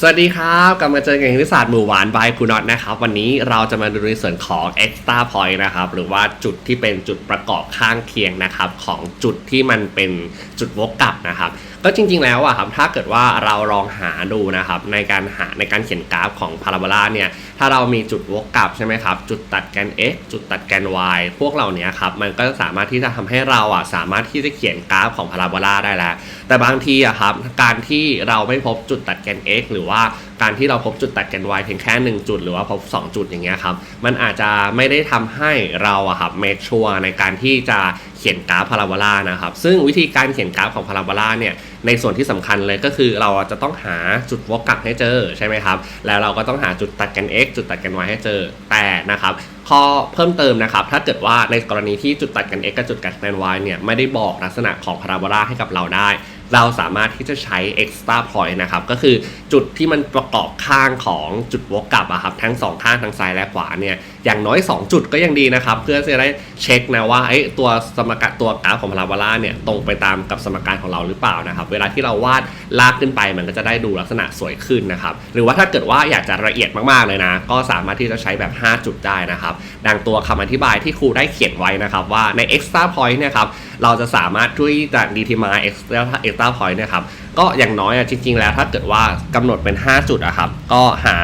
สวัสดีครับกลับมาเจอกันในวิทยาศาสตร์หมู่หวานบายคุณน็อตนะครับ วันนี้เราจะมาดูในส่วนของ extra point นะครับ หรือว่าจุดที่เป็นจุดประกอบข้างเคียงนะครับ ของจุดที่มันเป็นจุดวกกลับนะครับ ก็จริง ๆ แล้วอะครับถ้าเกิดว่าเราลองหาดูนะครับ ในการหาในการเขียนกราฟของพาราโบลาเนี่ย ถ้าเรามีจุดวกกลับใช่ไหมครับ จุดตัดแกน x จุดตัดแกน y พวกเหล่านี้ครับ มันก็สามารถที่จะทำให้เราอะสามารถที่จะเขียนกราฟของพาราโบลาได้แล้ว แต่บางทีอะครับ การที่เราไม่พบจุดตัดแกน x หรือว่าการที่เราพบจุดตัดแกน y เพียงแค่ 1 จุด หรือว่าพบ 2 จุดอย่างเงี้ยครับ มันอาจจะไม่ได้ทำให้เราอะครับ make sure ในการที่จะเขียนกราฟพาราโบลานะครับ ซึ่งวิธีการเขียนกราฟของพาราโบลาเนี่ย ในส่วนที่สำคัญเลยก็คือเราจะต้องหาจุดวกกลับให้เจอใช่ไหมครับ แล้วเราก็ต้องหาจุดตัดแกน x จุดตัดกัน y ให้เจอแต่นะครับข้อเพิ่มเติมนะครับ ถ้าเกิดว่าในกรณีที่จุดตัดกัน x กับจุดตัดกัน y เนี่ยไม่ได้บอกลักษณะของพาราโบลาให้กับเราได้ เราสามารถที่จะใช้ extra point นะครับ ก็คือจุดที่มันประกอบข้างของจุดวกกลับอะครับทั้งสองข้างทั้งซ้ายและขวาเนี่ย อย่างน้อย 2 จุดก็ยังดีนะครับ เพื่อจะได้เช็คนะว่าไอ้ตัวสมการตัวกราฟของพาราโบลาเนี่ยตรงไปตามกับสมการของเราหรือเปล่านะครับ เวลาที่เราวาดลากขึ้นไปมันก็จะได้ดูลักษณะสวยขึ้นนะครับ หรือว่าถ้าเกิดว่าอยากจะละเอียดมากๆเลยนะ ก็สามารถที่จะใช้แบบ 5 จุดได้นะครับ ดังตัวคำอธิบายที่ครูได้เขียนไว้นะครับ ว่าใน extra point เนี่ยครับเราจะสามารถช่วยจะ determine extra extra point เนี่ยครับก็อย่างน้อยอะจริงๆ แล้วถ้าเกิดว่ากำหนดเป็น 5 จุดอะครับก็หา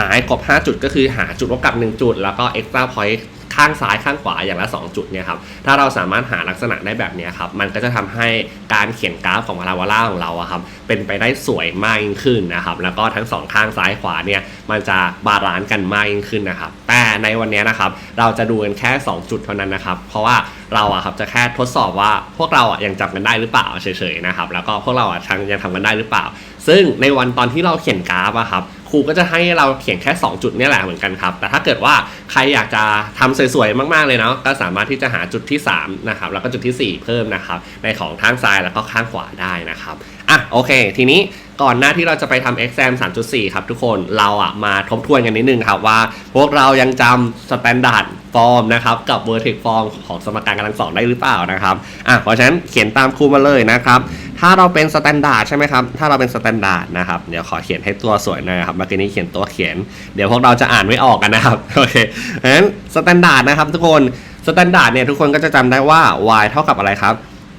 หาให้ครบ5 จุดก็คือหาจุดลบกับ 1 จุด แล้วก็ extra point ข้างซ้ายข้างขวาอย่างละ 2 จุดเนี่ยครับถ้าเราสามารถหาลักษณะได้แบบนี้ครับมันก็จะทำให้การเขียนกราฟของพาราโบลาของเราอะครับเป็นไปได้สวยมากยิ่งขึ้นนะครับแล้วก็ทั้งสองข้างซ้ายขวาเนี่ยมันจะบาลานซ์กันมากยิ่งขึ้นนะครับแต่ในวันนี้นะครับเราจะดูกันแค่ 2 จุดเท่านั้นนะครับเพราะว่าเราอะครับจะแค่ทดสอบว่าพวกเราอะยังจำกันได้หรือเปล่าเฉยๆนะครับแล้วก็พวกเราอะยังทำกันได้หรือเปล่า ซึ่งในวันตอนที่เราเขียนกราฟอะครับ ครูก็จะให้เราเขียนแค่ 2 จุดนี่แหละเหมือนกันครับ แต่ถ้าเกิดว่าใครอยากจะทำสวยๆมากๆเลยเนาะก็สามารถที่จะหาจุดที่3นะครับแล้วก็จุดทีสี่4 เพิ่มนะครับในของข้างซ้ายแล้วก็ข้างขวาได้นะครับ อะโอเค ทีนี้ก่อนหน้าที่เราจะไปทำ exam 3.4 ครับทุกคนเราอะมาทบทวนกันนิดนึงครับว่า พวกเรายังจำ standard form นะครับกับ vertex form ของสมการกำลังสองได้หรือเปล่านะครับอะเพราะฉะนั้นเขียนตามครูมาเลยนะครับถ้าเราเป็น standard ใช่ไหมครับถ้าเราเป็น standard นะครับเดี๋ยวขอเขียนให้ตัวสวยหน่อยนะครับเมื่อกี้นี้เขียนตัวเขียน เดี๋ยวพวกเราจะอ่านไม่ออกกันนะครับโอเคเพราะฉะนั้น standard นะครับทุกคน standard เนี่ยทุกคนก็จะจำได้ว่า y เท่ากับอะไรครับ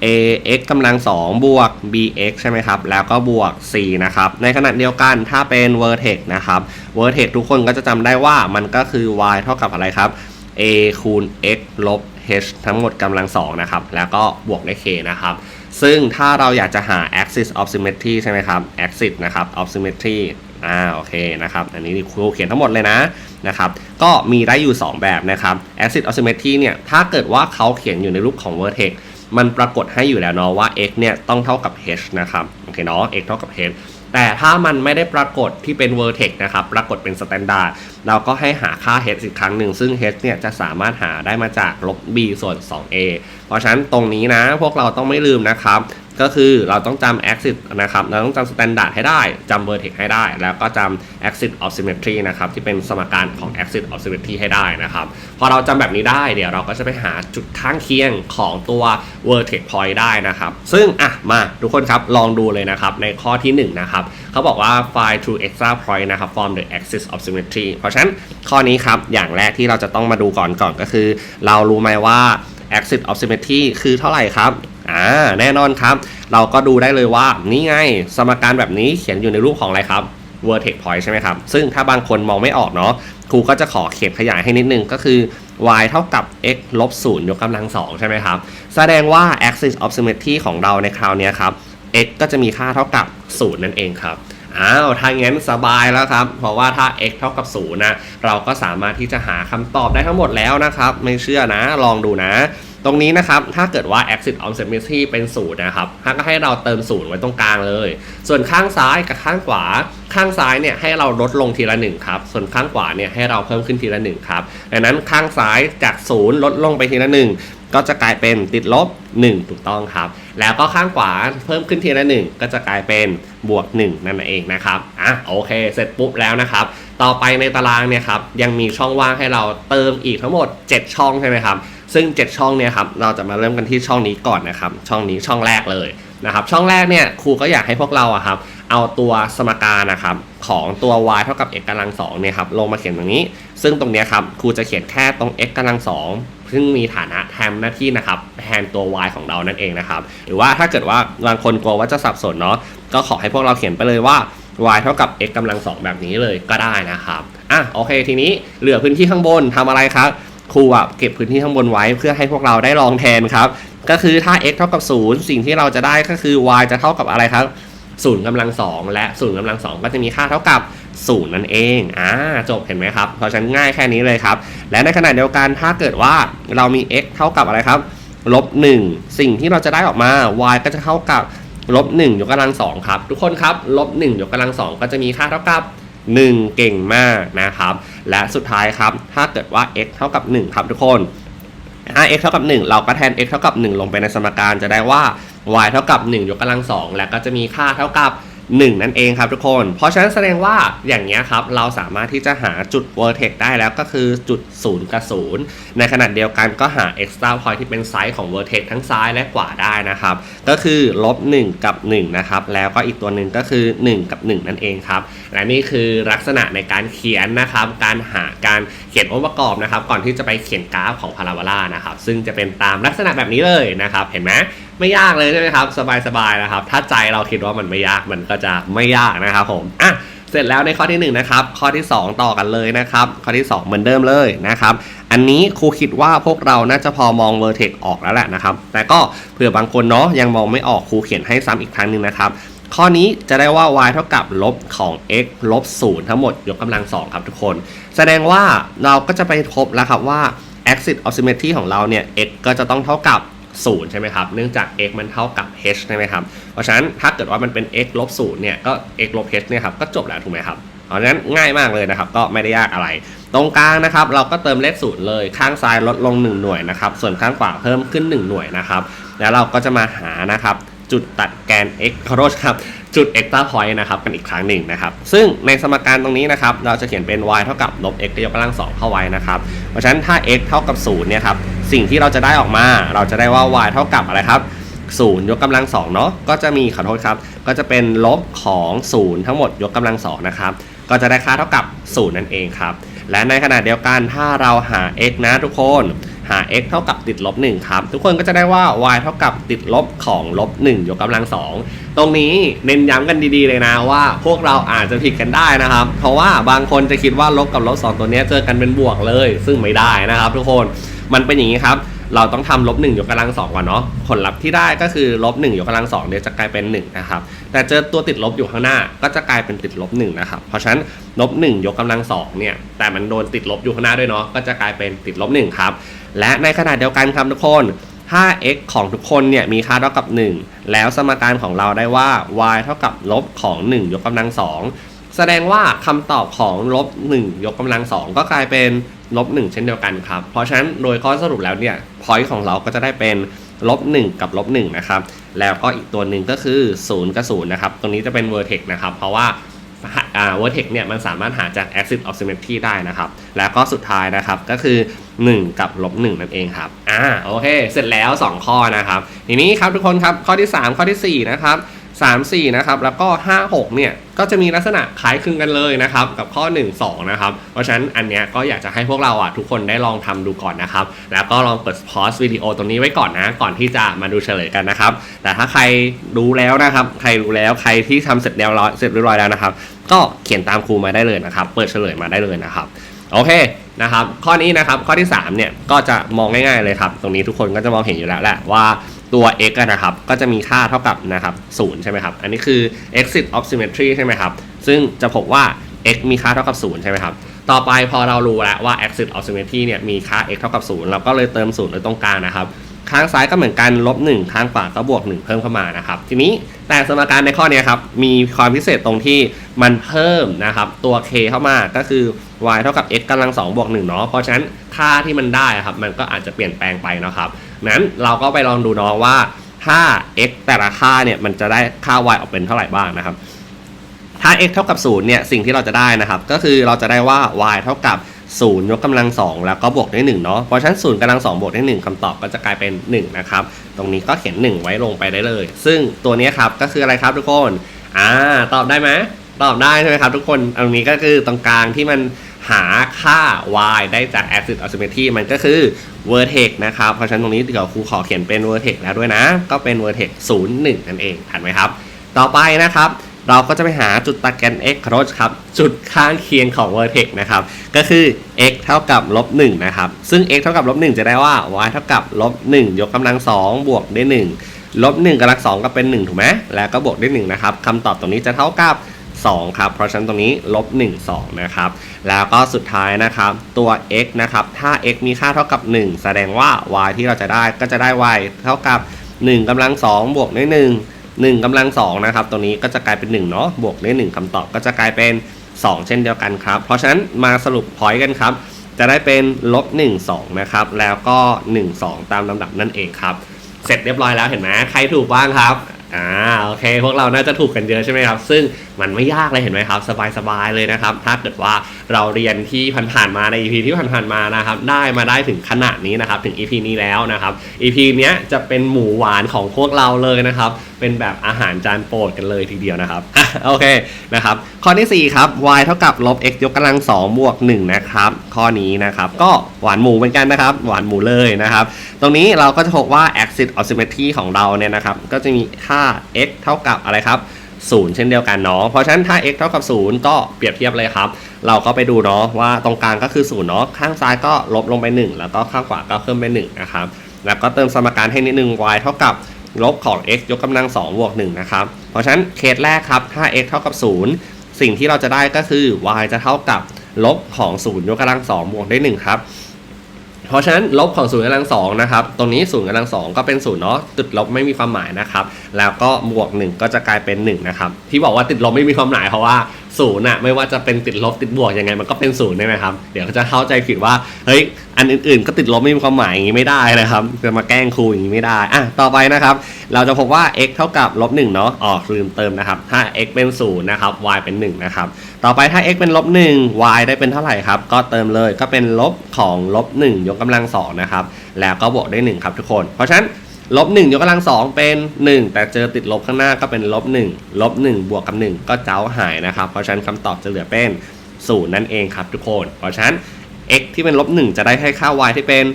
ax กำลัง2บวก bx ใช่ไหมครับ แล้วก็บวก c นะครับ ในขณะเดียวกันถ้าเป็น vertex นะครับ vertex ทุกคนก็จะจำได้ว่ามันก็คือ y เท่ากับอะไรครับ a คูณ x ลบ h ทั้งหมดกำลัง2นะครับ แล้วก็บวกด้วย k นะครับ ซึ่งถ้าเราอยากจะหา axis of symmetry ใช่ไหมครับ axis นะครับ of symmetry อ่าโอเคนะครับ อันนี้ครูเขียนทั้งหมดเลยนะนะครับ ก็มีได้อยู่ 2 แบบนะครับ axis of symmetry เนี่ย ถ้าเกิดว่าเขาเขียนอยู่ในรูปของ vertex มันปรากฏให้อยู่แล้วเนาะว่า x เนี่ยต้องเท่ากับ h นะครับโอเคเนาะ x เท่ากับ h แต่ถ้ามันไม่ได้ปรากฏที่เป็น vertex นะครับ ปรากฏเป็น standard เราก็ให้หาค่า h อีกครั้งหนึ่ง ซึ่ง h เนี่ยจะสามารถหาได้มาจากลบ b ส่วน 2a เพราะฉะนั้นตรงนี้นะ พวกเราต้องไม่ลืมนะครับ ก็คือเราต้องจำ axis นะครับ เราต้องจำ standard ให้ได้จำ vertex ให้ได้ แล้วก็จำ axis of symmetry นะครับ ที่เป็นสมการของ axis of symmetry ให้ได้นะครับ พอเราจำแบบนี้ได้ เดี๋ยวเราก็จะไปหาจุดข้างเคียงของตัว vertex point ได้นะครับ ซึ่งอะมาทุกคนครับ ลองดูเลยนะครับ ในข้อที่ 1 นะครับ เขาบอกว่า find true extra point นะครับ from the axis of symmetry เพราะฉะนั้นข้อนี้ครับ อย่างแรกที่เราจะต้องมาดูก่อนก่อนก็คือ เรารู้ไหมว่า axis of symmetry คือเท่าไหร่ครับ อ่าแน่นอนครับ เราก็ดูได้เลยว่านี่ไง สมการแบบนี้เขียนอยู่ในรูปของอะไรครับ vertex point ใช่ไหมครับ ซึ่งถ้าบางคนมองไม่ออกเนาะครูก็จะขอเขียนขยายให้นิดนึงก็คือ y เท่ากับ x ลบ0ยกกำลัง2ใช่ไหมครับ แสดงว่า axis of symmetry ของเราในคราวนี้ครับ x ก็จะมีค่าเท่ากับ 0 นั่นเองครับอ้าวถ้างั้นสบายแล้วครับ เพราะว่าถ้า x เท่ากับ0นะเราก็สามารถที่จะหาคำตอบได้ทั้งหมดแล้วนะครับ ไม่เชื่อนะลองดูนะ ตรงนี้นะครับ ถ้าเกิดว่า axis of symmetry เป็น0นย์นะครับก็ให้เราเติม0ไว้ตรงกลางเลย ส่วนข้างซ้ายกับข้างขวา ข้างซ้ายเนี่ยให้เราลดลงทีละ1ครับ ส่วนข้างขวาเนี่ยให้เราเพิ่มขึ้นทีละ1ครับ ดังนั้นข้างซ้ายจาก0ลดลงไปทีละ1ก็จะกลายเป็นติดลบ 1 ถูกต้องครับ แล้วก็ข้างขวาเพิ่มขึ้นทีละ 1 ก็จะกลายเป็นบวก 1 นั่นเองนะครับ อะโอเค เสร็จปุ๊บแล้วนะครับต่อไปในตารางเนี่ยครับยังมีช่องว่างให้เราเติมอีกทั้งหมด 7 ช่องใช่ไหมครับ ซึ่ง 7 ช่องเนี่ยครับเราจะมาเริ่มกันที่ช่องนี้ก่อนนะครับ ช่องนี้ช่องแรกเลยนะครับ ช่องแรกเนี่ยครูก็อยากให้พวกเราอะครับ เอาตัวสมการนะครับของตัว y เท่ากับ x กำลังสองเนี่ยครับลงมาเขียนตรงนี้ ซึ่งตรงนี้ครับครูจะเขียนแค่ตรง x กำลังสองซึ่งมีฐานะแทนหน้าที่นะครับแทนตัว y ของเรานั่นเองนะครับ หรือว่าถ้าเกิดว่าบางคนกลัวว่าจะสับสนเนาะก็ขอให้พวกเราเขียนไปเลยว่า y เท่ากับ x กำลังสองแบบนี้เลยก็ได้นะครับอะโอเคทีนี้เหลือพื้นที่ข้างบนทำอะไรครับ ครูอะเก็บพื้นที่ข้างบนไว้เพื่อให้พวกเราได้ลองแทนครับ ก็คือถ้า x เท่ากับ 0 สิ่งที่เราจะได้ก็คือ y จะเท่ากับอะไรครับ0กำลัง2และ0กำลัง2ก็จะมีค่าเท่ากับ0นั่นเองอ่าจบเห็นไหมครับ เพราะฉะนั้นง่ายแค่นี้เลยครับ และในขณะเดียวกันถ้าเกิดว่าเรามี x เท่ากับอะไรครับลบ1สิ่งที่เราจะได้ออกมา y ก็จะเท่ากับลบ1ยกกำลัง2ครับ ทุกคนครับลบ1ยกกำลัง2ก็จะมีค่าเท่ากับ 1 เก่งมากนะครับ และสุดท้ายครับถ้าเกิดว่า x เท่ากับ 1 ครับทุกคนถ้า x เท่ากับ 1 เราก็แทน x เท่ากับ 1 ลงไปในสมการจะได้ว่า y เท่ากับ1ยกกำลัง2และก็จะมีค่าเท่ากับ 1 นั่นเองครับทุกคน เพราะฉะนั้นแสดงว่าอย่างนี้ครับ เราสามารถที่จะหาจุด vertex ได้แล้วก็คือจุด 0 กับ 0 ในขณะเดียวกันก็หา extra point ที่เป็นไซส์ของ vertex ทั้งซ้ายและขวาได้นะครับ ก็คือลบ1กับ1นะครับแล้วก็อีกตัวหนึ่งก็คือ 1 กับ 1 นั่นเองครับ และนี่คือลักษณะในการเขียนนะครับการหาการเขียนองค์ประกอบนะครับก่อนที่จะไปเขียนกราฟของพาราโบลานะครับซึ่งจะเป็นตามลักษณะแบบนี้เลยนะครับเห็นไหมไม่ยากเลยใช่ไหมครับสบายๆนะครับถ้าใจเราคิดว่ามันไม่ยากมันก็จะไม่ยากนะครับผมอะเสร็จแล้วในข้อที่1นะครับข้อที่ 2 ต่อกันเลยนะครับข้อที่ 2 เหมือนเดิมเลยนะครับอันนี้ครูคิดว่าพวกเราน่าจะพอมองเวอร์เทกออกแล้วแหละนะครับแต่ก็เผื่อบางคนเนาะยังมองไม่ออกครูเขียนให้ซ้ำอีกครั้งหนึ่งนะครับ ข้อนี้จะได้ว่า y เท่ากับลบของ x ลบ 0 ทั้งหมดยกกำลังสองครับทุกคน แสดงว่าเราก็จะไปพบแล้วครับว่า axis of symmetry ของเราเนี่ย x ก็จะต้องเท่ากับ 0 ใช่ไหมครับ เนื่องจาก x มันเท่ากับ h ใช่ไหมครับ เพราะฉะนั้นถ้าเกิดว่ามันเป็น x ลบ 0 เนี่ยก็ x ลบ h เนี่ยครับก็จบแล้วถูกไหมครับเพราะฉะนั้นง่ายมากเลยนะครับ ก็ไม่ได้ยากอะไร ตรงกลางนะครับ เราก็เติมเลขศูนย์เลยข้างซ้ายลดลง 1 หน่วยนะครับ ส่วนข้างขวาเพิ่มขึ้น 1 หน่วยนะครับ แล้วเราก็จะมาหานะครับ จุดตัดแกน x ขอโทษครับ จุด extra point นะครับ กันอีกครั้งหนึ่งนะครับ ซึ่งในสมการตรงนี้นะครับ เราจะเขียนเป็น y เท่ากับลบ x ยกกำลังสองเข้าไว้นะครับ เพราะฉะนั้นถ้า x เท่ากับ0เนี่ยครับ สิ่งที่เราจะได้ออกมา เราจะได้ว่า y เท่ากับอะไรครับ0ยกกำลังสองเนาะ ก็จะมีขอโทษครับ ก็จะเป็นลบของ 0 ทั้งหมดยกกำลังสองนะครับ ก็จะได้ค่าเท่ากับ 0 นั่นเองครับ และในขณะเดียวกันถ้าเราหา x นะทุกคน หา x เท่ากับติดลบ1ครับ ทุกคนก็จะได้ว่า y เท่ากับติดลบของลบ1ยกกำลังสองตรงนี้เน้นย้ำกันดีๆเลยนะว่า พวกเราอาจจะผิดกันได้นะครับ เพราะว่าบางคนจะคิดว่าลบกับลบ2ตัวนี้เจอกันเป็นบวกเลย ซึ่งไม่ได้นะครับ ทุกคนมันเป็นอย่างนี้ครับเราต้องทำลบ1ยกกำลังสองก่อนเนาะผลลัพธ์ที่ได้ก็คือลบ1ยกกำลังสองเนี่ยจะกลายเป็น1นะครับแต่เจอตัวติดลบอยู่ข้างหน้าก็จะกลายเป็นติดลบ1นะครับเพราะฉะนั้นลบ1ยกกำลังสองเนี่ยแต่มันโดนติดลบอยู่ข้างหน้าด้วยเนาะก็จะกลายเป็นติดลบ1ครับ และในขณะเดียวกันครับทุกคนถ้า x ของทุกคนเนี่ยมีค่าเท่ากับ 1 แล้วสมการของเราได้ว่า y เท่ากับลบของ 1 ยกกำลังสองแสดงว่าคำตอบของลบ1ยกกำลังสองก็กลายเป็นลบ1เช่นเดียวกันครับ เพราะฉะนั้นโดยข้อสรุปแล้วเนี่ย point ของเราก็จะได้เป็นลบ1กับลบ1นะครับ แล้วก็อีกตัวหนึ่งก็คือ 0 กับ 0 นะครับ ตรงนี้จะเป็น vertex นะครับ เพราะว่า อ่า vertex เนี่ยมันสามารถหาจาก axis of symmetry ได้นะครับ แล้วก็สุดท้ายนะครับก็คือ 1 กับลบ1นั่นเองครับอ่าโอเค เสร็จแล้ว 2 ข้อนะครับ ทีนี้ครับทุกคนครับข้อที่ 3 ข้อทีสี่4 นะครับ 3 4นะครับแล้วก็ 5 6เนี่ยก็จะมีลักษณะคล้ายคลึงกันเลยนะครับกับข้อ 1 2นะครับเพราะฉะนั้นอันเนี้ยก็อยากจะให้พวกเราอะทุกคนได้ลองทำดูก่อนนะครับแล้วก็ลองเปิดพอสวิดีโอตรงนี้ไว้ก่อนนะก่อนที่จะมาดูเฉลยกันนะครับแต่ถ้าใครรู้แล้วนะครับใครรู้แล้วใครที่ทำเสร็จแล้วร้อยเสร็จเรียบร้อยแล้วนะครับก็เขียนตามครูมาได้เลยนะครับเปิดเฉลยมาได้เลยนะครับโอเคนะครับข้อนี้นะครับข้อที่3เนี่ยก็จะมองง่ายๆเลยครับ ตรงนี้ทุกคนก็จะมองเห็นอยู่แล้วแหละว่า ตัว x นะครับ ก็จะมีค่าเท่ากับนะครับ0ใช่ไหมครับ อันนี้คือ exit of symmetry ใช่ไหมครับ ซึ่งจะพบว่า x มีค่าเท่ากับ0ใช่ไหมครับ ต่อไปพอเรารู้แล้วว่า exit of symmetry เนี่ยมีค่า x เท่ากับ0เราก็เลยเติม0ไว้ตรงกลางนะครับ ข้างซ้ายก็เหมือนกันลบ1ข้างขวาก็บวก 1 เพิ่มเข้ามานะครับ ทีนี้แต่สมการในข้อนี้ครับ มีความพิเศษตรงที่มันเพิ่มนะครับตัว k เข้ามาก็คือ y เท่ากับ x กำลัง2บวก1เนาะเพราะฉะนั้นค่าที่มันได้อะครับมันก็อาจจะเปลี่ยนแปลงไปนะครับนั้นเราก็ไปลองดูเนาะว่าถ้า x แต่ละค่าเนี่ยมันจะได้ค่า y ออกเป็นเท่าไหร่บ้างนะครับ ถ้า x เท่ากับ0เนี่ยสิ่งที่เราจะได้นะครับ ก็คือเราจะได้ว่า y เท่ากับ0ยกกำลัง 2 แล้วก็บวกด้วย1เนาะเพราะฉะนั้น0กำลัง 2 บวกด้วย1คำตอบก็จะกลายเป็น 1 นะครับ ตรงนี้ก็เขียน 1 ไว้ลงไปได้เลย ซึ่งตัวนี้ครับก็คืออะไรครับทุกคนอ่าตอบได้ไหมตอบได้ใช่ไหมครับทุกคนตรงนี้ก็คือตรงกลางที่มัน หาค่า y ได้จาก axis of symmetry มันก็คือ vertex นะครับ เพราะฉะนั้นตรงนี้เดี๋ยวครูขอเขียนเป็น vertex แล้วด้วยนะ ก็เป็น vertex 0 1 นั่นเองทันไหมครับ ต่อไปนะครับ เราก็จะไปหาจุดตัดกัน x c r o s ครับ จุดข้างเคียงของ vertex นะครับ ก็คือ x เท่ากับลบ1นะครับ ซึ่ง x เท่ากับลบ1จะได้ว่า y เท่ากับลบ1ยกกำลัง2บวกด้วย1ลบ1กำลัง2ก็เป็น 1 ถูกไหมแล้วก็บวกด้วย1นะครับคำตอบตรงนี้จะเท่ากับ 2 ครับ เพราะฉะนั้นตรงนี้ลบ1 2 นะครับ แล้วก็สุดท้ายนะครับตัว x นะครับ ถ้า x มีค่าเท่ากับ 1 แสดงว่า y ที่เราจะได้ก็จะได้ y เท่ากับ 1กำลัง2บวกด้วย1 1กำลัง2นะครับตรงนี้ก็จะกลายเป็น 1 เนาะบวกด้วย1คำตอบก็จะกลายเป็น 2 เช่นเดียวกันครับ เพราะฉะนั้นมาสรุปพอยต์กันครับ จะได้เป็นลบ1 2 นะครับ แล้วก็ 1 2 ตามลำดับนั่นเองครับ เสร็จเรียบร้อยแล้วเห็นไหมใครถูกบ้างครับอ่าโอเค พวกเราน่าจะถูกกันเยอะใช่ไหมครับ ซึ่ง มันไม่ยากเลยเห็นไหมครับ สบายๆเลยนะครับ ถ้าเกิดว่าเราเรียนที่ผ่านๆมาใน EP ที่ผ่านๆมานะครับ ได้มาได้ถึงขนาดนี้นะครับ ถึง EP นี้แล้วนะครับ EP เนี้ยจะเป็นหมูหวานของพวกเราเลยนะครับ เป็นแบบอาหารจานโปรดกันเลยทีเดียวนะครับโอเคนะครับ ข้อที่ 4 ครับ y เท่ากับลบ x ยกกำลัง2บวก1นะครับ ข้อนี้นะครับ ก็หวานหมูเหมือนกันนะครับ หวานหมูเลยนะครับ ตรงนี้เราก็จะพบว่า axis of symmetry ของเราเนี่ยนะครับ ก็จะมีค่า x เท่ากับอะไรครับ 0 เช่นเดียวกันเนาะเพราะฉะนั้นถ้า x เท่ากับ 0 ก็เปรียบเทียบเลยครับ เราก็ไปดูเนาะว่าตรงกลางก็คือ0เนาะข้างซ้ายก็ลบลงไป 1 แล้วก็ข้างขวาก็เพิ่มไป1นะครับแล้วก็เติมสมการให้นิดนึง y เท่ากับลบของ x ยกกำลัง2บวก1นะครับเพราะฉะนั้นเคสแรกครับถ้า x เท่ากับ 0 สิ่งที่เราจะได้ก็คือ y จะเท่ากับลบของ0ยกกำลัง2บวกได้1ครับ เพราะฉะนั้นลบของศูนย์กำลังสองนะครับตรงนี้ศูนย์กำลังสองก็เป็นศูนย์เนาะติดลบไม่มีความหมายนะครับแล้วก็บวกหนึ่งก็จะกลายเป็นหนึ่งนะครับที่บอกว่าติดลบไม่มีความหมายเพราะว่า ศูนย์อะไม่ว่าจะเป็นติดลบติดบวกยังไงมันก็เป็นศูนย์ใช่ไหมครับ เดี๋ยวเขาจะเข้าใจผิดว่าเฮ้ยอันอื่นๆ ก็ติดลบไม่มีความหมายอย่างนี้ไม่ได้นะครับจะมาแกล้งครูอย่างนี้ไม่ได้อะต่อไปนะครับ เราจะพบว่า x เท่ากับลบหนึ่งเนาะอ๋อลืมเติมนะครับ ถ้า x เป็นศูนย์นะครับ y เป็นหนึ่งนะครับต่อไปถ้า x เป็นลบหนึ่ง y ได้เป็นเท่าไหร่ครับ ก็เติมเลยก็เป็นลบของลบหนึ่งยกกำลังสองนะครับแล้วก็บวกได้วยหนึ่งครับทุกคน เพราะฉะนั้น ลบหนึ่งยกกำลังสองเป็นหนึ่งแต่เจอติดลบข้างหน้าก็เป็นลบหนึ่งลบหนึ่งบวกกับหนึ่งก็เจ้าหายนะครับ เพราะฉะนั้นคำตอบจะเหลือเป็นศูนย์นั่นเองครับทุกคน เพราะฉะนั้น x ที่เป็นลบหนึ่งจะได้ให้ค่า y ที่เป็น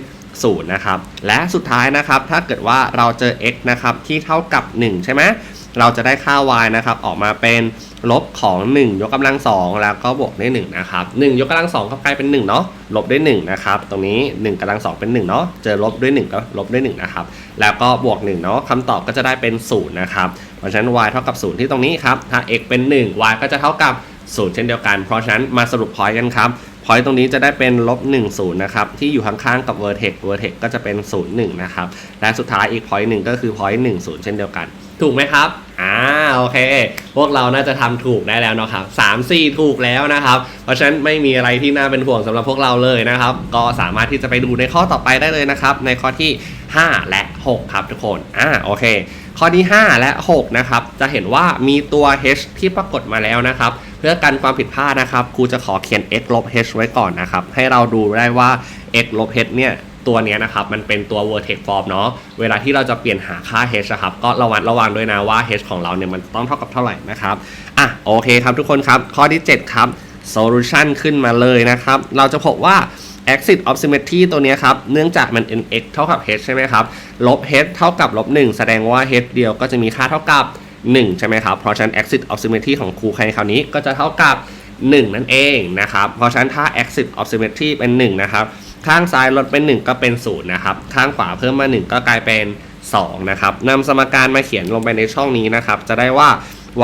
ศูนย์นะครับ และสุดท้ายนะครับ ถ้าเกิดว่าเราเจอ x นะครับที่เท่ากับ 1 ใช่ไหม เราจะได้ค่า y นะครับออกมาเป็นลบของ 1 ยกกำลัง2แล้วก็บวกด้วย1นะครับ1ยกกำลัง2ก็กลายเป็น1เนาะลบด้วย1นะครับตรงนี้ 1กำลัง2เป็น1เนาะเจอลบด้วย 1 ก็ลบด้วย1นะครับแล้วก็บวก1เนาะคำตอบก็จะได้เป็น0นะครับเพราะฉะนั้น y เท่ากับ 0 ที่ตรงนี้ครับถ้า x เป็น 1 y ก็จะเท่ากับ0เช่นเดียวกัน เพราะฉะนั้นมาสรุปพอยต์กันครับ พอยต์ตรงนี้จะได้เป็นลบ1 0นะครับที่อยู่ข้างๆกับ vertex vertex ก็จะเป็น 0 1นะครับและสุดท้ายอีกพอยต์หนึ่งก็คือพอยต์1 0 เช่นเดียวกัน ถูกไหมครับอ่าโอเค พวกเราน่าจะทำถูกได้แล้วเนาะครับ3 4ถูกแล้วนะครับ เพราะฉะนั้นไม่มีอะไรที่น่าเป็นห่วงสำหรับพวกเราเลยนะครับ ก็สามารถที่จะไปดูในข้อต่อไปได้เลยนะครับ ในข้อที่ 5 และ 6 ครับทุกคนอ่าโอเค ข้อที่ 5 และ 6 นะครับ จะเห็นว่ามีตัว h ที่ปรากฏมาแล้วนะครับ เพื่อกันความผิดพลาดนะครับครูจะขอเขียน x ลบ h ไว้ก่อนนะครับ ให้เราดูได้ว่า x ลบ h เนี่ยตัวเนี้ยนะครับ มันเป็นตัว vertex form เนาะเวลาที่เราจะเปลี่ยนหาค่า h นะครับ ก็ระวังระวังด้วยนะว่า h ของเราเนี่ยมันต้องเท่ากับเท่าไหร่นะครับอะโอเคครับทุกคนครับ ข้อที่ 7 ครับ solution ขึ้นมาเลยนะครับ เราจะพบว่า axis of symmetry ตัวเนี้ยครับ เนื่องจากมัน n x เท่ากับ h ใช่ไหมครับ ลบ h เท่ากับลบ1แสดงว่า h เดียวก็จะมีค่าเท่ากับ 1 ใช่ไหมครับ เพราะฉะนั้น axis of symmetry ของครูใครคราวนี้ก็จะเท่ากับ 1 นั่นเองนะครับ เพราะฉะนั้นถ้า axis of symmetry เป็น 1 นะครับ ข้างซ้ายลดเป็น 1 ก็เป็น0นะครับ ข้างขวาเพิ่มมา 1 ก็กลายเป็น 2 นะครับนำสมการมาเขียนลงไปในช่องนี้นะครับ จะได้ว่า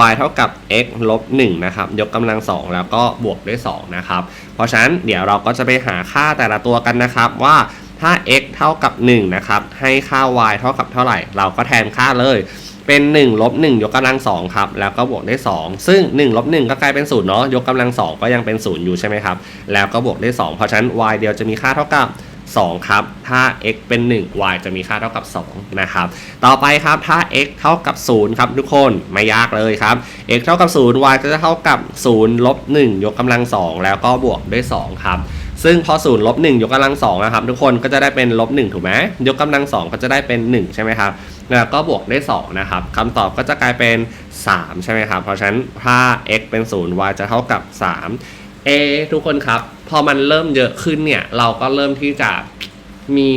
y เท่ากับ x ลบ1นะครับ ยกกำลัง 2 แล้วก็บวกด้วย 2 นะครับ เพราะฉะนั้นเดี๋ยวเราก็จะไปหาค่าแต่ละตัวกันนะครับว่าถ้า x เท่ากับ 1 นะครับ ให้ค่า y เท่ากับเท่าไหร่ เราก็แทนค่าเลย เป็น1ลบ1ยกกำลัง2ครับแล้วก็บวกด้วย2ซึ่ง1ลบ1ก็กลายเป็น0เนาะยกกำลัง2ก็ยังเป็น0อยู่ใช่ไหมครับแล้วก็บวกด้วย2เพราะฉะนั้น y เดียวจะมีค่าเท่ากับ2ครับ ถ้า x เป็น 1 y จะมีค่าเท่ากับ 2 นะครับ ต่อไปครับ ถ้า x เท่ากับ 0 ครับทุกคน ไม่ยากเลยครับ x เท่ากับ 0 y ก็จะเท่ากับ 0 ลบ 1 ยกกำลัง 2 แล้วก็บวกด้วย 2 ครับ ซึ่งพอศูนย์ลบหนึ่งยกกำลังสองนะครับทุกคนก็จะได้เป็นลบหนึ่งถูกไหมยกกำลังสองก็จะได้เป็นหนึ่งใช่ไหมครับแล้วก็บวกได้สองนะครับคำตอบก็จะกลายเป็นสามใช่ไหมครับ เพราะฉะนั้นถ้า x เป็นศูนย์ y จะเท่ากับสามเอทุกคนครับ พอมันเริ่มเยอะขึ้นเนี่ย เราก็เริ่มที่จะมี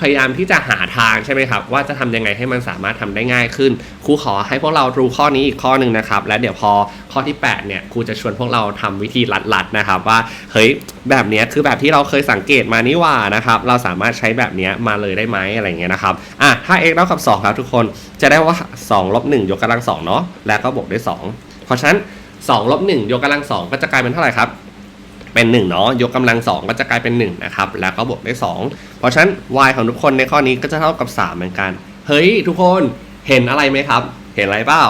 พยายามที่จะหาทางใช่ไหมครับ ว่าจะทำยังไงให้มันสามารถทำได้ง่ายขึ้น ครูขอให้พวกเรารู้ข้อนี้อีกข้อหนึ่งนะครับ และเดี๋ยวพอข้อที่ 8 เนี่ยครูจะชวนพวกเราทำวิธีลัดๆนะครับ ว่าเฮ้ยแบบนี้คือแบบที่เราเคยสังเกตมานี่ว่านะครับ เราสามารถใช้แบบนี้มาเลยได้ไหมอะไรเงี้ยนะครับอะถ้า x เท่ากับ2ครับทุกคนจะได้ว่า2ลบ1ยกกำลัง2เนาะแล้วก็บวกด้วย2เพราะฉะนั้น2ลบ1ยกกำลัง2ก็จะกลายเป็นเท่าไหร่ครับ เป็น1เนาะยกกำลัง 2 ก็จะกลายเป็น1นะครับแล้วก็บวกด้วย2เพราะฉะนั้น y ของทุกคนในข้อนี้ก็จะเท่ากับ 3 เหมือนกัน เฮ้ย ทุกคนเห็นอะไรไหมครับ เห็นอะไรเปล่า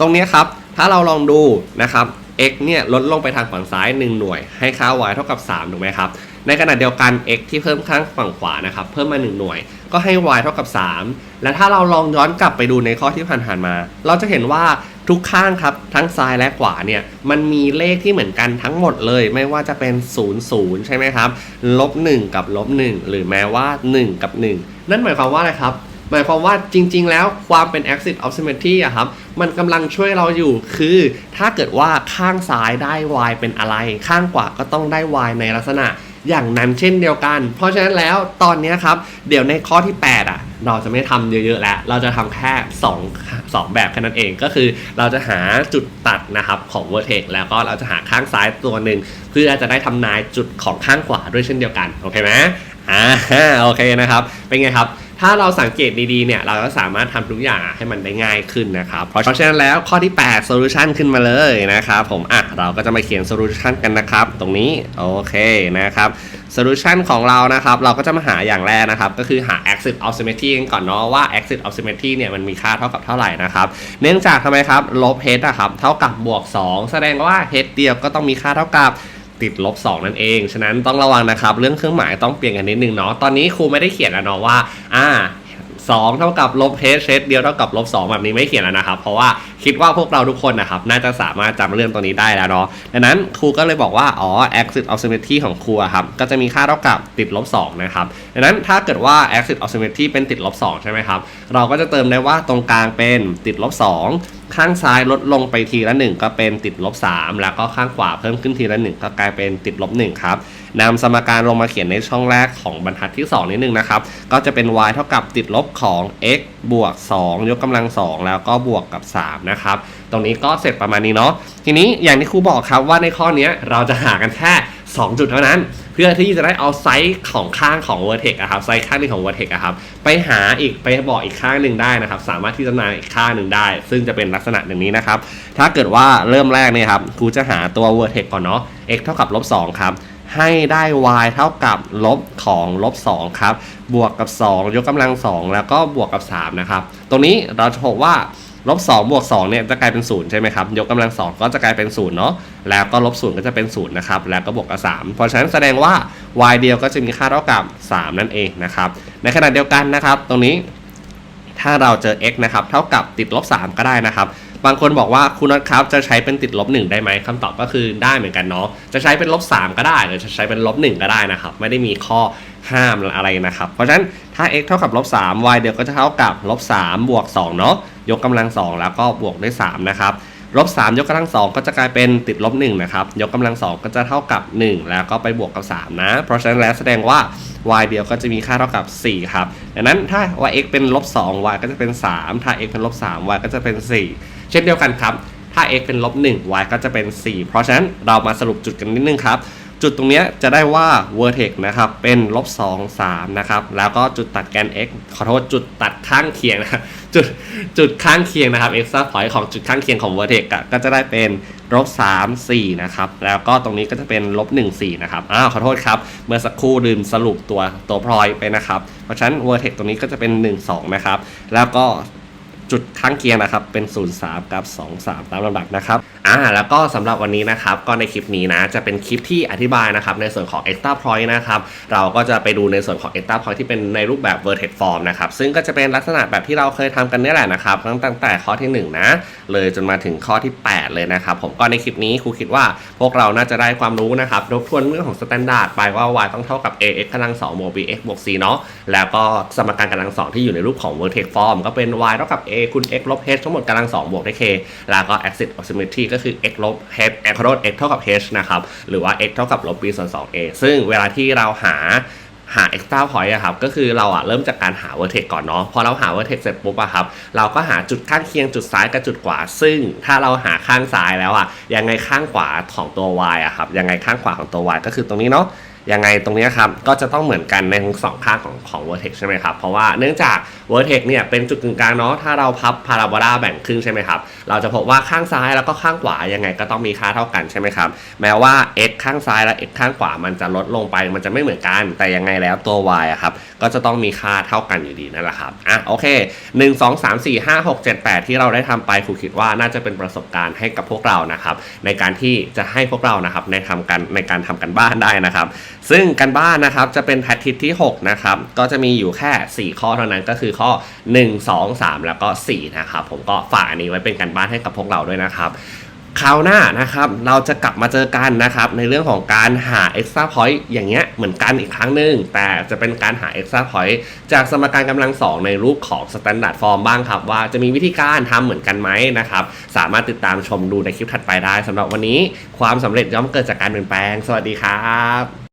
ตรงนี้ครับ ถ้าเราลองดูนะครับ x เนี่ยลดลงไปทางฝั่งซ้าย 1 หน่วย ให้ค่า y เท่ากับ3ถูกไหมครับในขณะเดียวกัน x ที่เพิ่มข้างฝั่งขวานะครับเพิ่มมา 1 หน่วย ก็ให้ y เท่ากับ 3 และถ้าเราลองย้อนกลับไปดูในข้อที่ผ่านๆมา เราจะเห็นว่า ทุกข้างครับ ทั้งซ้ายและขวาเนี่ยมันมีเลขที่เหมือนกันทั้งหมดเลย ไม่ว่าจะเป็น 0 0 ใช่ไหมครับลบ1กับลบ1หรือแม้ว่า 1 กับ 1 นั่นหมายความว่าอะไรครับหมายความว่าจริง ๆ แล้วความเป็น exit of symmetry อะครับ มันกำลังช่วยเราอยู่คือ ถ้าเกิดว่าข้างซ้ายได้ y เป็นอะไร ข้างขวาก็ต้องได้ y ในลักษณะ อย่างนั้นเช่นเดียวกัน เพราะฉะนั้นแล้วตอนนี้ครับ เดี๋ยวในข้อที่ 8 อะ เราจะไม่ทำเยอะๆแล้ว เราจะทำแค่2 2แบบแค่นั้นเอง ก็คือเราจะหาจุดตัดนะครับของ vertex แล้วก็เราจะหาข้างซ้ายตัวหนึ่งเพื่อจะได้ทำนายจุดของข้างขวาด้วยเช่นเดียวกัน โอเคไหมอ่าโอเคนะครับ เป็นไงครับ ถ้าเราสังเกตดีๆเนี่ยเราก็สามารถทำทุกอย่างให้มันได้ง่ายขึ้นนะครับ เพราะฉะนั้นแล้วข้อที่ 8 solution ขึ้นมาเลยนะครับผมอะเราก็จะมาเขียน solution กันนะครับ ตรงนี้โอเคนะครับ solution ของเรานะครับ เราก็จะมาหาอย่างแรกนะครับ ก็คือหา exit of symmetry กันก่อนเนาะว่า exit of symmetry เนี่ยมันมีค่าเท่ากับเท่าไหร่นะครับ เนื่องจากทำไมครับ ลบ h อะครับ เท่ากับบวก 2 แสดงว่า h เดียวก็ต้องมีค่าเท่ากับ ติดลบ 2 นั่นเอง ฉะนั้นต้องระวังนะครับ เรื่องเครื่องหมายต้องเปลี่ยนกันนิดนึงเนาะ ตอนนี้ครูไม่ได้เขียนแล้วเนาะว่า อ่า2 เท่ากับลบ h h เดียวเท่ากับลบ2แบบนี้ไม่เขียนแล้วนะครับ เพราะว่าคิดว่าพวกเราทุกคนนะครับ น่าจะสามารถจำเรื่องตัวนี้ได้แล้วเนาะดังนั้นครูก็เลยบอกว่า อ๋อ exit of symmetry ของครูอะครับ ก็จะมีค่าเท่ากับติดลบ2นะครับดังนั้นถ้าเกิดว่า exit of symmetry เป็นติดลบ2ใช่ไหมครับ เราก็จะเติมได้ว่าตรงกลางเป็นติดลบ2 ข้างซ้ายลดลงไปทีละ 1 ก็เป็นติดลบ 3 แล้วก็ข้างขวาเพิ่มขึ้นทีละ 1 ก็กลายเป็นติดลบ 1 ครับนำสมการลงมาเขียนในช่องแรกของบรรทัดที่ 2 นิดนึงนะครับ ก็จะเป็น y เท่ากับติดลบของ x บวก 2 ยกกำลัง 2 แล้วก็บวกกับ 3 นะครับ ตรงนี้ก็เสร็จประมาณนี้เนาะทีนี้อย่างที่ครูบอกครับว่าในข้อนี้เราจะหากันแค่ 2 จุดเท่านั้น เพื่อที่จะได้เอาไซส์ของข้างของ vertex อะครับไซส์ข้างหนึงของ vertex อะครับไปหาอีกไปบอกอีกข้างหนึ่งได้นะครับ สามารถที่จะนายอีกข้างหนึ่งได้ ซึ่งจะเป็นลักษณะอย่างนี้นะครับ ถ้าเกิดว่าเริ่มแรกเนี่ยครับครูจะหาตัว vertex ก่อนเนาะ x เท่ากับลบ2ครับให้ได้ y เท่ากับลบของลบ2ครับบวกกับ 2 ยกกำลัง 2 แล้วก็บวกกับ 3 นะครับ ตรงนี้เราจะพบว่า ลบ2บวก2เนี่ยจะกลายเป็น0ใช่ไหมครับยกกำลัง 2 ก็จะกลายเป็น0เนาะแล้วก็ลบ0ก็จะเป็น0นะครับแล้วก็บวกกับ3เพราะฉะนั้นแสดงว่า y เดียวก็จะมีค่าเท่ากับ 3 นั่นเองนะครับในขณะเดียวกันนะครับ ตรงนี้ ถ้าเราเจอ x นะครับเท่ากับติดลบ3ก็ได้นะครับบางคนบอกว่าคุณน็อตครับจะใช้เป็นติดลบ1ได้ไหมคำตอบก็คือได้เหมือนกันเนาะจะใช้เป็นลบ3ก็ได้หรือจะใช้เป็นลบ1ก็ได้นะครับไม่ได้มีข้อ ห้ามอะไรนะครับ เพราะฉะนั้นถ้า x เท่ากับลบ3 y เดียวก็จะเท่ากับลบ3บวก2เนาะยกกำลัง 2 แล้วก็บวกด้วย3นะครับลบ3ยกกำลัง 2 ก็จะกลายเป็นติดลบ1นะครับยกกำลัง 2 ก็จะเท่ากับ 1 แล้วก็ไปบวกกับ 3 นะ เพราะฉะนั้นแล้วแสดงว่า y เดียวก็จะมีค่าเท่ากับ 4 ครับดังนั้นถ้า y x เป็นลบ2 y ก็จะเป็น 3 ถ้า x เป็นลบ3 y ก็จะเป็น 4 เช่นเดียวกันครับถ้า x เป็นลบ1 y ก็จะเป็น 4 เพราะฉะนั้นเรามาสรุปจุดกันนิดนึงครับ จุดตรงนี้จะได้ว่า vertex นะครับเป็นลบ2 3นะครับแล้วก็จุดตัดแกน x ขอโทษจุดตัดข้างเคียงนะจุดจุดข้างเคียงนะครับ extra point ของจุดข้างเคียงของ vertex ก็จะได้เป็นลบ3 4นะครับแล้วก็ตรงนี้ก็จะเป็นลบ1 4นะครับอ้าวขอโทษครับ เมื่อสักครู่ลืมสรุปตัวตัวพลอยไปนะครับ เพราะฉะนั้น vertex ตรงนี้ก็จะเป็น 1 2นะครับแล้วก็ จุดข้างเคียงนะครับ เป็น 0 3 กับ 2 3 ตามลำดับนะครับอ่าแล้วก็สำหรับวันนี้นะครับ ก็ในคลิปนี้นะจะเป็นคลิปที่อธิบายนะครับ ในส่วนของ extra point นะครับ เราก็จะไปดูในส่วนของ extra point ที่เป็นในรูปแบบ vertex form นะครับ ซึ่งก็จะเป็นลักษณะแบบที่เราเคยทำกันเนี่ยแหละนะครับตั้งแต่ข้อที่ 1 นะ เลยจนมาถึงข้อที่ 8 เลยนะครับ ผมก็ในคลิปนี้ครูคิดว่าพวกเราน่าจะได้ความรู้นะครับทบทวนเรื่องของ standard ไปว่า y ต้องเท่ากับ ax กำลัง2บวก bx บวก c เนาะแล้วก็สมการกำลังสองที่อยู่ในรูปของ vertex form ก็เป็น y เท่ากับ a คูณ x ลบ h ทั้งหมดกำลัง2บวกด้วย k แล้วก็ axis of symmetry ก็คือ x ลบ h x ขอโทษ x เท่ากับ h นะครับ หรือว่า x เท่ากับลบ b ส่วน 2a ซึ่งเวลาที่เราหาหา extra point อะครับ ก็คือเราอะเริ่มจากการหา vertex ก่อนเนาะ พอเราหา vertex เสร็จปุ๊บอะครับ เราก็หาจุดข้างเคียงจุดซ้ายกับจุดขวา ซึ่งถ้าเราหาข้างซ้ายแล้วอะยังไงข้างขวาของตัว y อะครับ ยังไงข้างขวาของตัว y ก็คือตรงนี้เนาะ ยังไงตรงนี้ครับก็จะต้องเหมือนกันในทั้งสองข้างของของ vertex ใช่ไหมครับ เพราะว่าเนื่องจาก vertex เนี่ยเป็นจุดกึ่งกลางเนาะถ้าเราพับพาราโบลาแบ่งครึ่งใช่ไหมครับ เราจะพบว่าข้างซ้ายแล้วก็ข้างขวายังไงก็ต้องมีค่าเท่ากันใช่ไหมครับแม้ว่า x ข้างซ้ายและ x ข้างขวามันจะลดลงไป มันจะไม่เหมือนกันแต่ยังไงแล้วตัว y อะครับก็จะต้องมีค่าเท่ากันอยู่ดีนั่นแหละครับอะโอเค 1 2 3 4 5 6 7 8 ที่เราได้ทำไปครูคิดว่าน่าจะเป็นประสบการณ์ให้กับพวกเรานะครับในการที่จะให้พวกเรานะครับในทำกันในการทำกันบ้านได้นะครับ ซึ่งกันบ้านนะครับจะเป็นแพททิศที่ 6 นะครับ ก็จะมีอยู่แค่ 4 ข้อเท่านั้นก็คือข้อ 1 2 3 แล้วก็ 4 นะครับ ผมก็ฝากอันนี้ไว้เป็นกันบ้านให้กับพวกเราด้วยนะครับคราวหน้านะครับเราจะกลับมาเจอกันนะครับในเรื่องของการหา extra point อย่างเงี้ยเหมือนกันอีกครั้งหนึ่งแต่จะเป็นการหา extra point จากสมการกำลังสองในรูปของ standard form บ้างครับ ว่าจะมีวิธีการทำเหมือนกันไหมนะครับ สามารถติดตามชมดูในคลิปถัดไปได้สำหรับวันนี้ ความสำเร็จย่อมเกิดจากการเปลี่ยนแปลง สวัสดีครับ